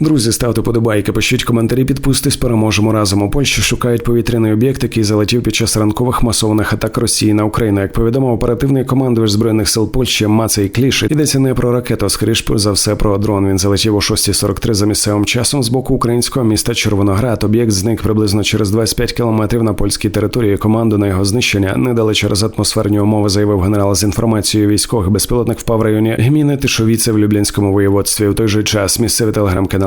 Друзі, ставте подобайки, пишіть коментарі, підписуйтесь, переможемо разом. У Польщі шукають повітряний об'єкт, який залетів під час ранкових масованих атак Росії на Україну. Як повідомив оперативний командувач збройних сил Польщі Мацей Кліш, йдеться не про ракету, а скоріш за все про дрон. Він залетів о 6.43 за місцевим часом з боку українського міста Червоноград. Об'єкт зник приблизно через 25 кілометрів на польській території. Команду на його знищення не дали через атмосферні умови, заявив генерал з інформацією військових. Безпілотник впав в районі Гміни Тишовіце в Люблінському воєводстві. У той же час місцеві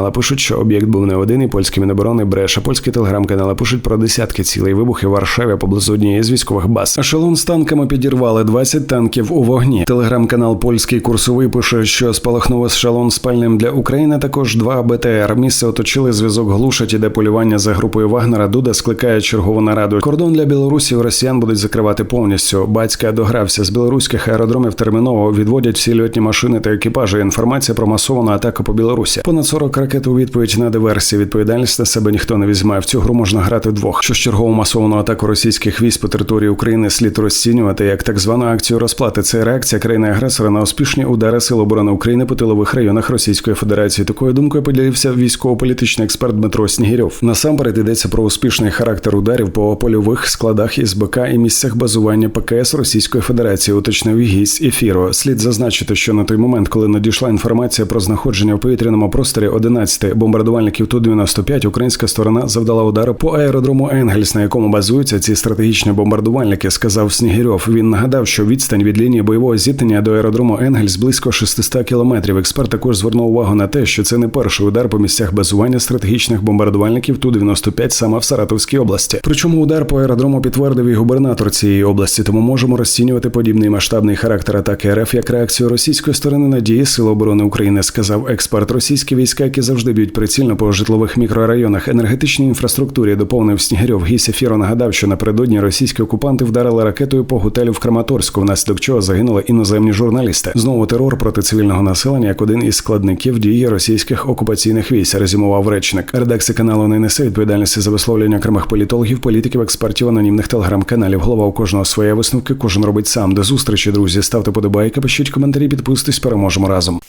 телеграм-канали пишуть, що об'єкт був не один, і польські міноборони бреше. Польські телеграм-канали пишуть про десятки цілей вибухи в Варшаві поблизу однієї з військових баз. Ешелон з танками підірвали 20 танків у вогні. Телеграм-канал Польський курсовий пише, що спалахнув ешелон спальним для України. Також два БТР. Місце оточили зв'язок глушать, іде полювання за групою Вагнера. Дуда скликає чергову нараду. Кордон для Білорусі росіян будуть закривати повністю. Батька догрався з білоруських аеродромів. Терміново відводять всі льотні машини та екіпажі. Інформація про масовану атаку по Білорусі. Понад 40 ракет у відповідь на диверсії. Відповідальність на себе ніхто не візьме. В цю гру можна грати двох. Що ж чергову масовану атаку російських військ по території України слід розцінювати як так звану акцію розплати. Це реакція країни-агресора на успішні удари Сил оборони України по тилових районах Російської Федерації. Такою думкою поділився військово-політичний експерт Дмитро Снігірьов. Насамперед йдеться про успішний характер ударів по польових складах із БК і місцях базування ПКС Російської Федерації. Уточнив гість ефіру. Слід зазначити, що на той момент, коли надійшла інформація про знаходження в повітряному просторі 11 бомбардувальників ту 95 українська сторона завдала удару по аеродрому Енгельс, на якому базуються ці стратегічні бомбардувальники. Сказав Снігірьов. Він нагадав, що відстань від лінії бойового зіткнення до аеродрому Енгельс близько 600 кілометрів. Експерт також звернув увагу на те, що це не перший удар по місцях базування стратегічних бомбардувальників ту 95 саме в Саратовській області. Причому удар по аеродрому підтвердив і губернатор цієї області, тому можемо розцінювати подібний масштабний характер атаки РФ як реакцію російської сторони на дії Сил оборони України, сказав експерт. Російські війська, які завжди б'ють прицільно по житлових мікрорайонах, енергетичній інфраструктурі, доповнив Снігирьов. Гість ефіру нагадав, що напередодні російські окупанти вдарили ракетою по готелю в Краматорську, внаслідок чого загинули іноземні журналісти. Знову терор проти цивільного населення як один із складників дії російських окупаційних військ, резюмував речник. Редакція каналу не несе відповідальності за висловлення окремих політологів, політиків, експертів, анонімних телеграм-каналів. Голова у кожного своє висновки, кожен робить сам. До зустрічі, друзі. Ставте подобайки, пишіть коментарі, підписуйтесь, переможемо разом.